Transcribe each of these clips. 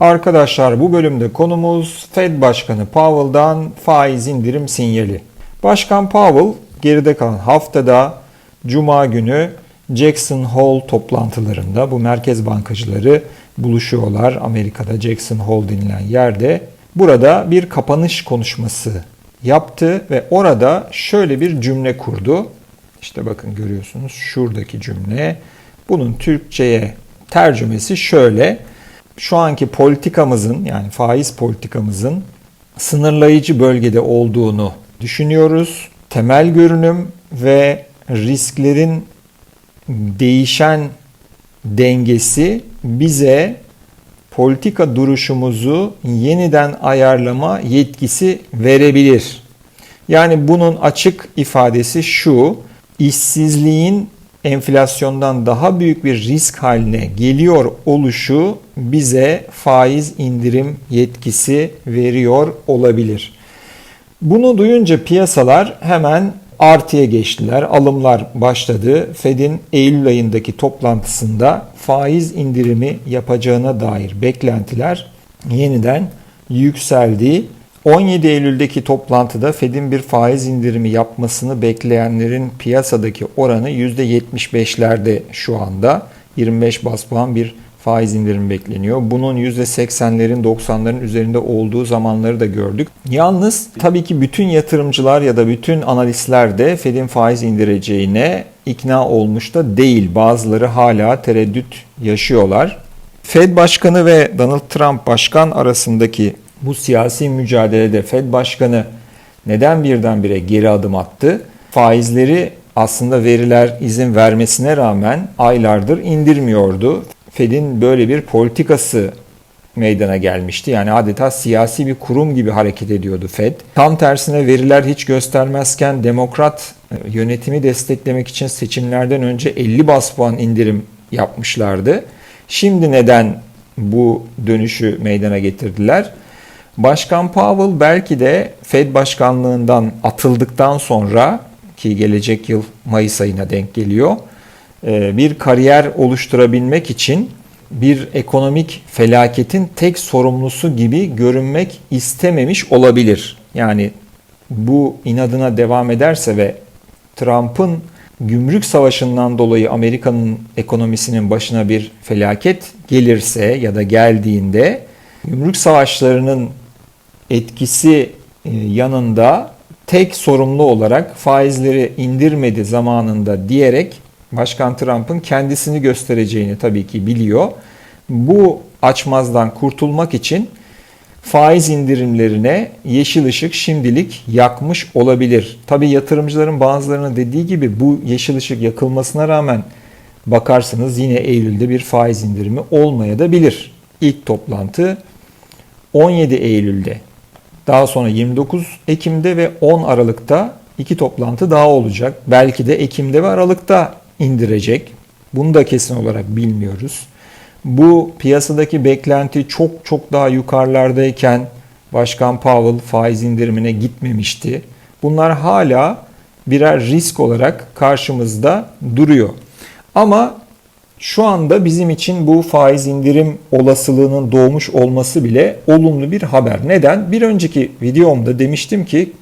Arkadaşlar bu bölümde konumuz Fed Başkanı Powell'dan faiz indirim sinyali. Başkan Powell geride kalan haftada Cuma günü Jackson Hole toplantılarında bu merkez bankacıları buluşuyorlar. Amerika'da Jackson Hole denilen yerde. Burada bir kapanış konuşması yaptı ve orada şöyle bir cümle kurdu. İşte bakın görüyorsunuz şuradaki cümle. Bunun Türkçe'ye tercümesi şöyle. Şu anki politikamızın yani faiz politikamızın sınırlayıcı bölgede olduğunu düşünüyoruz. Temel görünüm ve risklerin değişen dengesi bize politika duruşumuzu yeniden ayarlama yetkisi verebilir. Yani bunun açık ifadesi şu, işsizliğin enflasyondan daha büyük bir risk haline geliyor oluşu bize faiz indirim yetkisi veriyor olabilir. Bunu duyunca piyasalar hemen artıya geçtiler. Alımlar başladı. Fed'in Eylül ayındaki toplantısında faiz indirimi yapacağına dair beklentiler yeniden yükseldi. 17 Eylül'deki toplantıda Fed'in bir faiz indirimi yapmasını bekleyenlerin piyasadaki oranı %75'lerde şu anda. 25 bas puan bir faiz indirimi bekleniyor. Bunun %80'lerin 90'ların üzerinde olduğu zamanları da gördük. Yalnız tabii ki bütün yatırımcılar ya da bütün analistler de Fed'in faiz indireceğine ikna olmuş da değil. Bazıları hala tereddüt yaşıyorlar. Fed Başkanı ve Donald Trump Başkan arasındaki bu siyasi mücadelede Fed Başkanı neden birdenbire geri adım attı? Faizleri aslında veriler izin vermesine rağmen aylardır indirmiyordu. Fed'in böyle bir politikası meydana gelmişti. Yani adeta siyasi bir kurum gibi hareket ediyordu Fed. Tam tersine veriler hiç göstermezken demokrat e, yönetimi desteklemek için seçimlerden önce 50 bas puan indirim yapmışlardı. Şimdi neden bu dönüşü meydana getirdiler? Başkan Powell belki de Fed başkanlığından atıldıktan sonra ki gelecek yıl Mayıs ayına denk geliyor e, bir kariyer oluşturabilmek için bir ekonomik felaketin tek sorumlusu gibi görünmek istememiş olabilir. Yani bu inadına devam ederse ve Trump'ın gümrük savaşından dolayı Amerika'nın ekonomisinin başına bir felaket gelirse ya da geldiğinde gümrük savaşlarının etkisi e, yanında tek sorumlu olarak faizleri indirmedi zamanında diyerek Başkan Trump'ın kendisini göstereceğini tabii ki biliyor. Bu açmazdan kurtulmak için faiz indirimlerine yeşil ışık şimdilik yakmış olabilir. Tabii yatırımcıların bazılarının dediği gibi bu yeşil ışık yakılmasına rağmen bakarsınız yine Eylül'de bir faiz indirimi olmaya da bilir. İlk toplantı 17 Eylül'de. Daha sonra 29 Ekim'de ve 10 Aralık'ta iki toplantı daha olacak. Belki de Ekim'de ve Aralık'ta indirecek. Bunu da kesin olarak bilmiyoruz. Bu piyasadaki beklenti çok çok daha yukarılardayken Başkan Powell faiz indirimine gitmemişti. Bunlar hala birer risk olarak karşımızda duruyor. Ama şu anda bizim için bu faiz indirim olasılığının doğmuş olması bile olumlu bir haber. Neden? Bir önceki videomda demiştim ki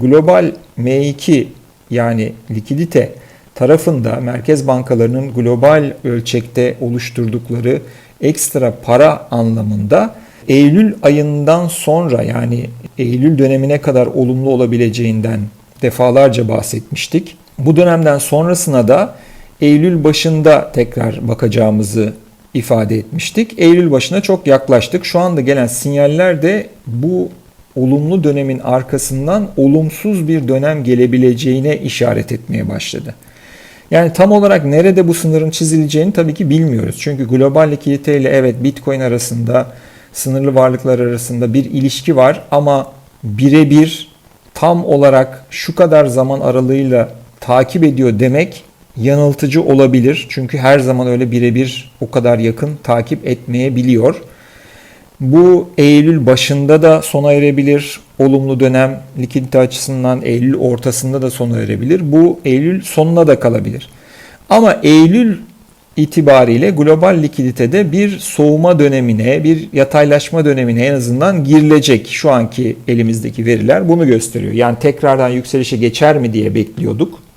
global M2 yani likidite tarafında merkez bankalarının global ölçekte oluşturdukları ekstra para anlamında Eylül ayından sonra yani Eylül dönemine kadar olumlu olabileceğinden defalarca bahsetmiştik. Bu dönemden sonrasına da Eylül başında tekrar bakacağımızı ifade etmiştik. Eylül başına çok yaklaştık. Şu anda gelen sinyaller de bu olumlu dönemin arkasından olumsuz bir dönem gelebileceğine işaret etmeye başladı. Yani tam olarak nerede bu sınırın çizileceğini tabii ki bilmiyoruz. Çünkü global likidite ile evet Bitcoin arasında sınırlı varlıklar arasında bir ilişki var ama birebir tam olarak şu kadar zaman aralığıyla takip ediyor demek yanıltıcı olabilir. Çünkü her zaman öyle birebir o kadar yakın takip etmeyebiliyor. Bu Eylül başında da sona erebilir. Olumlu dönem likidite açısından Eylül ortasında da sona erebilir. Bu Eylül sonuna da kalabilir. Ama Eylül itibariyle global likiditede bir soğuma dönemine, bir yataylaşma dönemine en azından girilecek. Şu anki elimizdeki veriler bunu gösteriyor. Yani tekrardan yükselişe geçer mi diye bekliyorduk.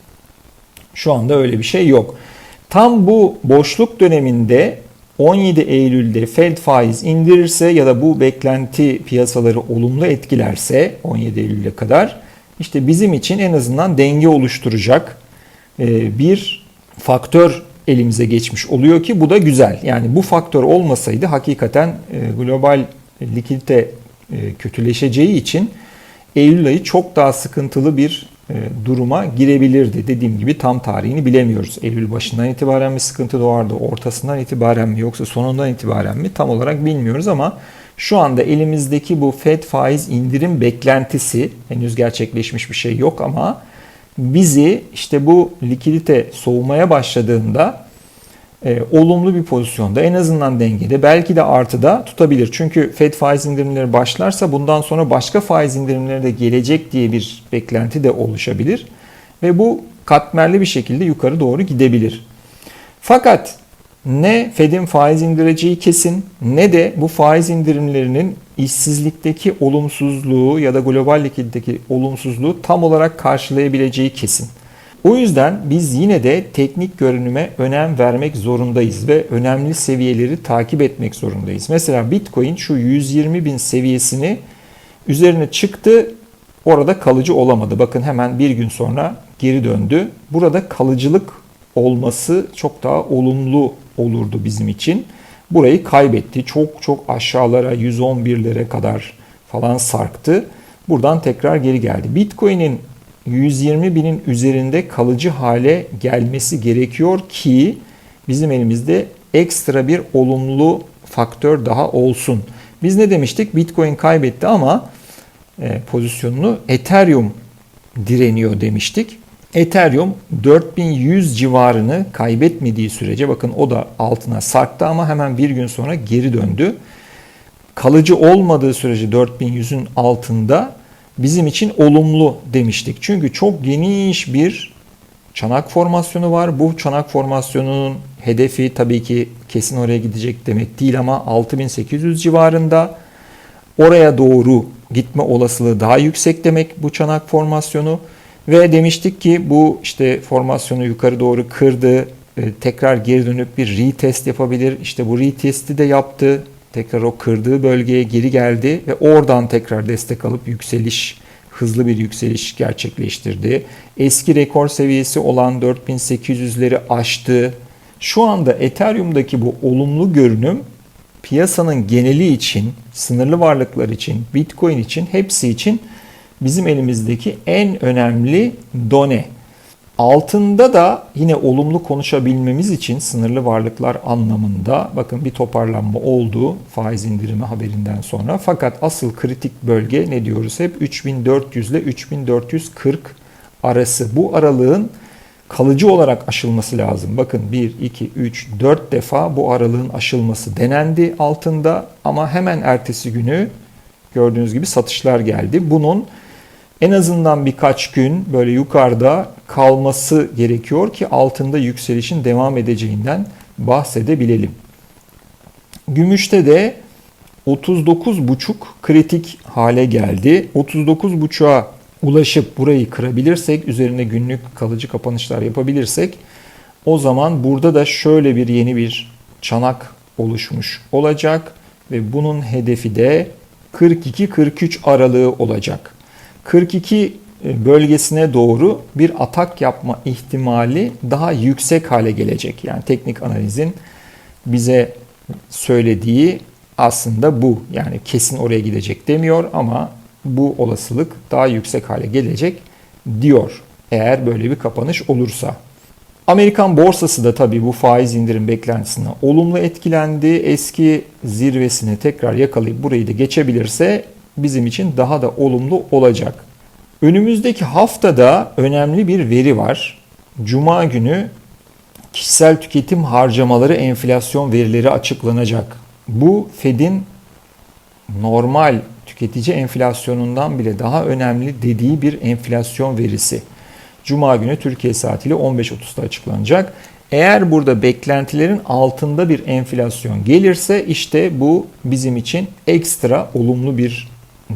Şu anda öyle bir şey yok. Tam bu boşluk döneminde 17 Eylül'de Fed faiz indirirse ya da bu beklenti piyasaları olumlu etkilerse 17 Eylül'e kadar işte bizim için en azından denge oluşturacak e, bir faktör elimize geçmiş oluyor ki bu da güzel. Yani bu faktör olmasaydı hakikaten e, global likidite e, kötüleşeceği için Eylül ayı çok daha sıkıntılı bir duruma girebilirdi. Dediğim gibi tam tarihini bilemiyoruz. Eylül başından itibaren mi sıkıntı doğardı, ortasından itibaren mi yoksa sonundan itibaren mi tam olarak bilmiyoruz ama şu anda elimizdeki bu Fed faiz indirim beklentisi henüz gerçekleşmiş bir şey yok ama bizi işte bu likidite soğumaya başladığında e, olumlu bir pozisyonda en azından dengede belki de artıda tutabilir. Çünkü Fed faiz indirimleri başlarsa bundan sonra başka faiz indirimleri de gelecek diye bir beklenti de oluşabilir. Ve bu katmerli bir şekilde yukarı doğru gidebilir. Fakat ne Fed'in faiz indireceği kesin ne de bu faiz indirimlerinin işsizlikteki olumsuzluğu ya da global likiditteki olumsuzluğu tam olarak karşılayabileceği kesin. O yüzden biz yine de teknik görünüme önem vermek zorundayız ve önemli seviyeleri takip etmek zorundayız. Mesela Bitcoin şu 120 bin seviyesini üzerine çıktı orada kalıcı olamadı. Bakın hemen bir gün sonra geri döndü. Burada kalıcılık olması çok daha olumlu olurdu bizim için. Burayı kaybetti. Çok çok aşağılara 111'lere kadar falan sarktı. Buradan tekrar geri geldi. Bitcoin'in 120 binin üzerinde kalıcı hale gelmesi gerekiyor ki bizim elimizde ekstra bir olumlu faktör daha olsun. Biz ne demiştik? Bitcoin kaybetti ama e, pozisyonunu Ethereum direniyor demiştik. Ethereum 4100 civarını kaybetmediği sürece bakın o da altına sarktı ama hemen bir gün sonra geri döndü. Kalıcı olmadığı sürece 4100'ün altında bizim için olumlu demiştik. Çünkü çok geniş bir çanak formasyonu var. Bu çanak formasyonunun hedefi tabii ki kesin oraya gidecek demek değil ama 6800 civarında. Oraya doğru gitme olasılığı daha yüksek demek bu çanak formasyonu. Ve demiştik ki bu işte formasyonu yukarı doğru kırdı. E, tekrar geri dönüp bir retest yapabilir. İşte bu retesti de yaptı. Tekrar o kırdığı bölgeye geri geldi ve oradan tekrar destek alıp yükseliş, hızlı bir yükseliş gerçekleştirdi. Eski rekor seviyesi olan 4800'leri aştı. Şu anda Ethereum'daki bu olumlu görünüm piyasanın geneli için, sınırlı varlıklar için, Bitcoin için, hepsi için bizim elimizdeki en önemli done. Altında da yine olumlu konuşabilmemiz için sınırlı varlıklar anlamında bakın bir toparlanma oldu faiz indirimi haberinden sonra. Fakat asıl kritik bölge ne diyoruz hep 3400 ile 3440 arası. Bu aralığın kalıcı olarak aşılması lazım. Bakın 1, 2, 3, 4 defa bu aralığın aşılması denendi altında ama hemen ertesi günü gördüğünüz gibi satışlar geldi. Bunun en azından birkaç gün böyle yukarıda kalması gerekiyor ki altında yükselişin devam edeceğinden bahsedebilelim. Gümüşte de 39,5 kritik hale geldi. 39,5'a ulaşıp burayı kırabilirsek, üzerine günlük kalıcı kapanışlar yapabilirsek o zaman burada da şöyle bir yeni bir çanak oluşmuş olacak ve bunun hedefi de 42-43 aralığı olacak. 42 e, bölgesine doğru bir atak yapma ihtimali daha yüksek hale gelecek. Yani teknik analizin bize söylediği aslında bu. Yani kesin oraya gidecek demiyor ama bu olasılık daha yüksek hale gelecek diyor. Eğer böyle bir kapanış olursa. Amerikan borsası da tabii bu faiz indirim beklentisine olumlu etkilendi. Eski zirvesini tekrar yakalayıp burayı da geçebilirse bizim için daha da olumlu olacak. Önümüzdeki haftada önemli bir veri var. Cuma günü kişisel tüketim harcamaları enflasyon verileri açıklanacak. Bu Fed'in normal tüketici enflasyonundan bile daha önemli dediği bir enflasyon verisi. Cuma günü Türkiye saatiyle 15.30'da açıklanacak. Eğer burada beklentilerin altında bir enflasyon gelirse işte bu bizim için ekstra olumlu bir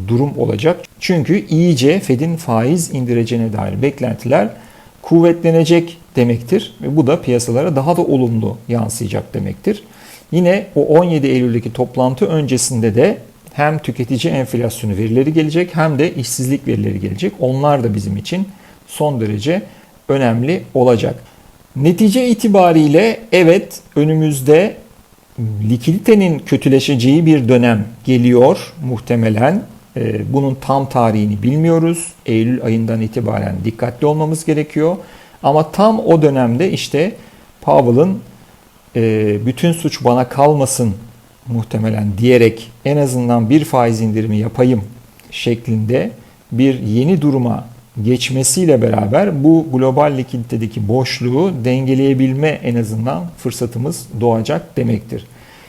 durum olacak. Çünkü iyice Fed'in faiz indireceğine dair beklentiler kuvvetlenecek demektir. Ve bu da piyasalara daha da olumlu yansıyacak demektir. Yine o 17 Eylül'deki toplantı öncesinde de hem tüketici enflasyonu verileri gelecek hem de işsizlik verileri gelecek. Onlar da bizim için son derece önemli olacak. Netice itibariyle evet önümüzde likiditenin kötüleşeceği bir dönem geliyor muhtemelen. Ee, bunun tam tarihini bilmiyoruz. Eylül ayından itibaren dikkatli olmamız gerekiyor. Ama tam o dönemde işte Powell'ın e, bütün suç bana kalmasın muhtemelen diyerek en azından bir faiz indirimi yapayım şeklinde bir yeni duruma geçmesiyle beraber bu global likiditedeki boşluğu dengeleyebilme en azından fırsatımız doğacak demektir.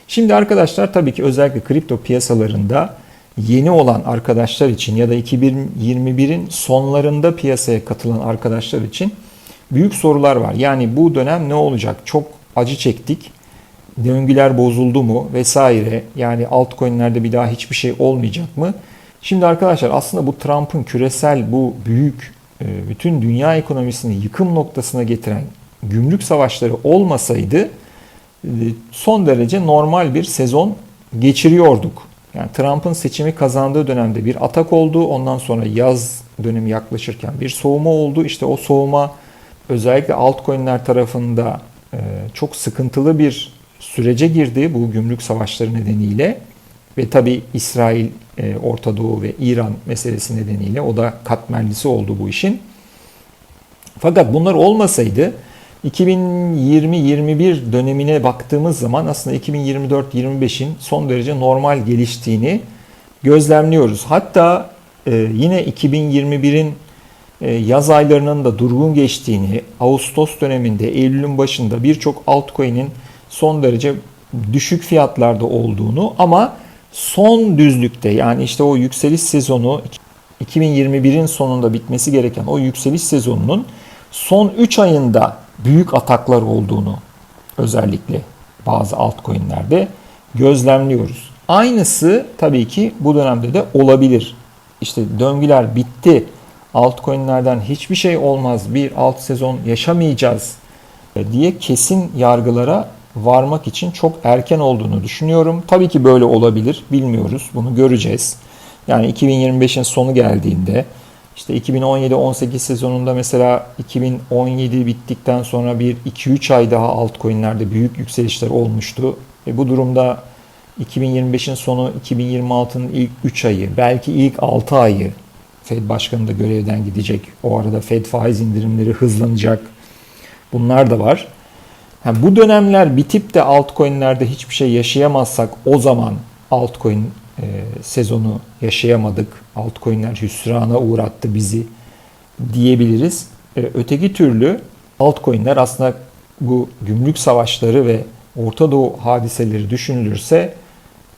Şimdi arkadaşlar tabii ki özellikle kripto piyasalarında yeni olan arkadaşlar için ya da 2021'in sonlarında piyasaya katılan arkadaşlar için büyük sorular var. Yani bu dönem ne olacak? Çok acı çektik. Döngüler bozuldu mu vesaire. Yani altcoin'lerde bir daha hiçbir şey olmayacak mı? Şimdi arkadaşlar aslında bu Trump'ın küresel bu büyük e, bütün dünya ekonomisini yıkım noktasına getiren gümrük savaşları olmasaydı e, son derece normal bir sezon geçiriyorduk. Yani Trump'ın seçimi kazandığı dönemde bir atak oldu. Ondan sonra yaz dönemi yaklaşırken bir soğuma oldu. İşte o soğuma özellikle altcoin'ler tarafında e, çok sıkıntılı bir sürece girdi bu gümrük savaşları nedeniyle. Ve tabi İsrail, e, Orta Doğu ve İran meselesi nedeniyle o da katmerlisi oldu bu işin. Fakat bunlar olmasaydı 2020-21 dönemine baktığımız zaman aslında 2024-25'in son derece normal geliştiğini gözlemliyoruz. Hatta e, yine 2021'in e, yaz aylarının da durgun geçtiğini, Ağustos döneminde, Eylül'ün başında birçok altcoin'in son derece düşük fiyatlarda olduğunu ama son düzlükte yani işte o yükseliş sezonu 2021'in sonunda bitmesi gereken o yükseliş sezonunun son 3 ayında büyük ataklar olduğunu özellikle bazı altcoin'lerde gözlemliyoruz. Aynısı tabii ki bu dönemde de olabilir. İşte döngüler bitti. Altcoin'lerden hiçbir şey olmaz. Bir alt sezon yaşamayacağız diye kesin yargılara varmak için çok erken olduğunu düşünüyorum. Tabii ki böyle olabilir. Bilmiyoruz. Bunu göreceğiz. Yani 2025'in sonu geldiğinde işte 2017-18 sezonunda mesela 2017 bittikten sonra bir 2-3 ay daha altcoin'lerde büyük yükselişler olmuştu. E bu durumda 2025'in sonu 2026'nın ilk 3 ayı belki ilk 6 ayı Fed Başkanı da görevden gidecek. O arada Fed faiz indirimleri hızlanacak. Bunlar da var. Yani bu dönemler bitip de altcoin'lerde hiçbir şey yaşayamazsak o zaman altcoin e, sezonu yaşayamadık. Altcoin'ler hüsrana uğrattı bizi diyebiliriz. E, öteki türlü altcoin'ler aslında bu gümrük savaşları ve Orta Doğu hadiseleri düşünülürse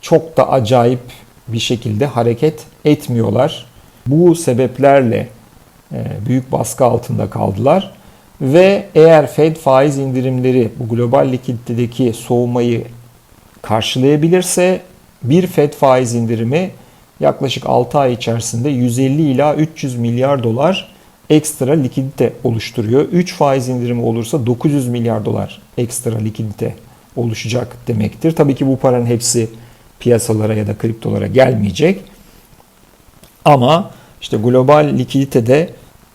çok da acayip bir şekilde hareket etmiyorlar. Bu sebeplerle e, büyük baskı altında kaldılar. Ve eğer Fed faiz indirimleri bu global likiditedeki soğumayı karşılayabilirse bir Fed faiz indirimi yaklaşık 6 ay içerisinde 150 ila 300 milyar dolar ekstra likidite oluşturuyor. 3 faiz indirimi olursa 900 milyar dolar ekstra likidite oluşacak demektir. Tabii ki bu paranın hepsi piyasalara ya da kriptolara gelmeyecek. Ama işte global likiditede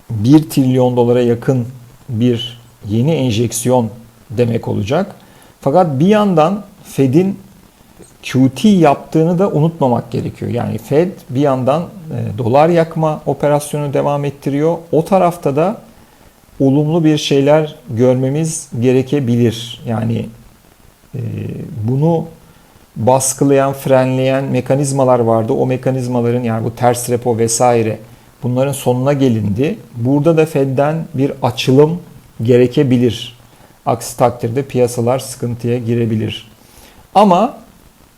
1 trilyon dolara yakın bir yeni enjeksiyon demek olacak. Fakat bir yandan Fed'in QT yaptığını da unutmamak gerekiyor. Yani Fed bir yandan e, dolar yakma operasyonu devam ettiriyor. O tarafta da olumlu bir şeyler görmemiz gerekebilir. Yani e, bunu baskılayan, frenleyen mekanizmalar vardı. O mekanizmaların yani bu ters repo vesaire bunların sonuna gelindi. Burada da Fed'den bir açılım gerekebilir. Aksi takdirde piyasalar sıkıntıya girebilir. Ama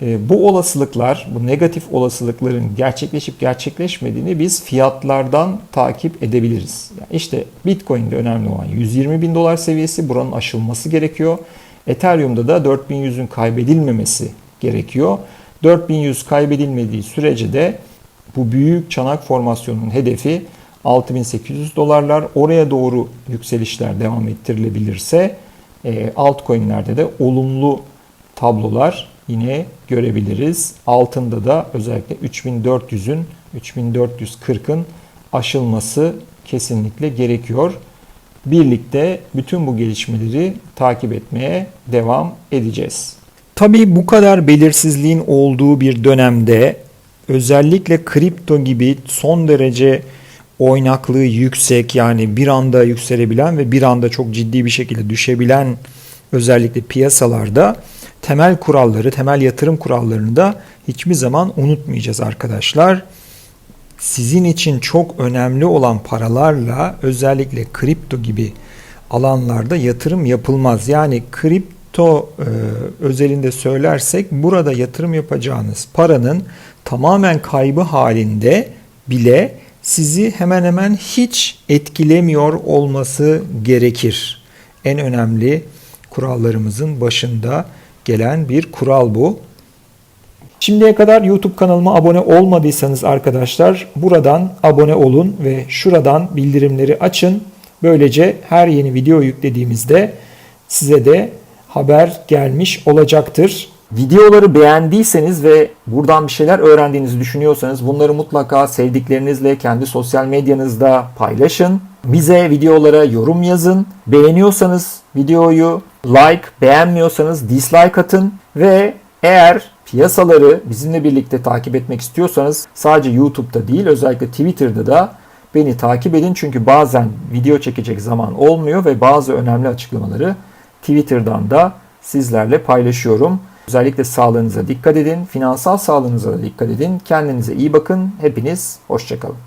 bu olasılıklar, bu negatif olasılıkların gerçekleşip gerçekleşmediğini biz fiyatlardan takip edebiliriz. Yani işte Bitcoin'de önemli olan 120 bin dolar seviyesi buranın aşılması gerekiyor. Ethereum'da da 4100'ün kaybedilmemesi gerekiyor. 4100 kaybedilmediği sürece de bu büyük çanak formasyonunun hedefi 6800 dolarlar. Oraya doğru yükselişler devam ettirilebilirse e, altcoin'lerde de olumlu tablolar yine görebiliriz. Altında da özellikle 3400'ün 3440'ın aşılması kesinlikle gerekiyor. Birlikte bütün bu gelişmeleri takip etmeye devam edeceğiz. Tabii bu kadar belirsizliğin olduğu bir dönemde özellikle kripto gibi son derece oynaklığı yüksek yani bir anda yükselebilen ve bir anda çok ciddi bir şekilde düşebilen özellikle piyasalarda temel kuralları, temel yatırım kurallarını da hiçbir zaman unutmayacağız arkadaşlar. Sizin için çok önemli olan paralarla özellikle kripto gibi alanlarda yatırım yapılmaz. Yani kripto e, özelinde söylersek burada yatırım yapacağınız paranın tamamen kaybı halinde bile sizi hemen hemen hiç etkilemiyor olması gerekir. En önemli kurallarımızın başında gelen bir kural bu. Şimdiye kadar YouTube kanalıma abone olmadıysanız arkadaşlar buradan abone olun ve şuradan bildirimleri açın. Böylece her yeni video yüklediğimizde size de haber gelmiş olacaktır. Videoları beğendiyseniz ve buradan bir şeyler öğrendiğinizi düşünüyorsanız bunları mutlaka sevdiklerinizle kendi sosyal medyanızda paylaşın. Bize videolara yorum yazın. Beğeniyorsanız videoyu like, beğenmiyorsanız dislike atın ve eğer piyasaları bizimle birlikte takip etmek istiyorsanız sadece YouTube'da değil özellikle Twitter'da da beni takip edin. Çünkü bazen video çekecek zaman olmuyor ve bazı önemli açıklamaları Twitter'dan da sizlerle paylaşıyorum. Özellikle sağlığınıza dikkat edin, finansal sağlığınıza da dikkat edin. Kendinize iyi bakın. Hepiniz hoşçakalın.